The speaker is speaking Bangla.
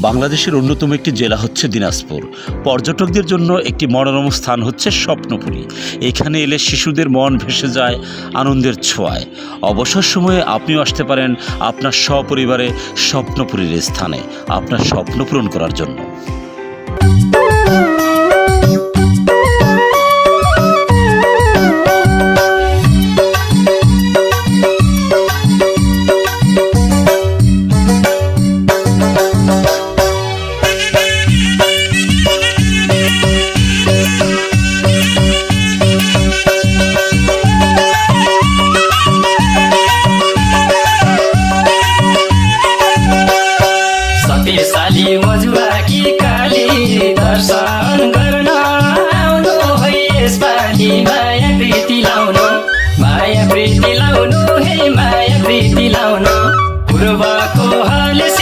বাংলাদেশের অন্যতম একটি জেলা হচ্ছে দিনাজপুর। পর্যটকদের জন্য একটি মনোরম স্থান হচ্ছে স্বপ্নপুরী। এখানে এলে শিশুদের মন ভেসে যায় আনন্দের ছোঁয়ায়। অবসর সময়ে আপনিও আসতে পারেন আপনার সপরিবারে স্বপ্নপুরীর স্থানে, আপনার স্বপ্ন পূরণ করার জন্য। पेसाली मजुवा कि काली दर्शन गर्न आउनु है यसपालि माया प्रीति लाउनु माया प्रीति लाउनु हे माया प्रीति लाउनु। पूर्वको हालेस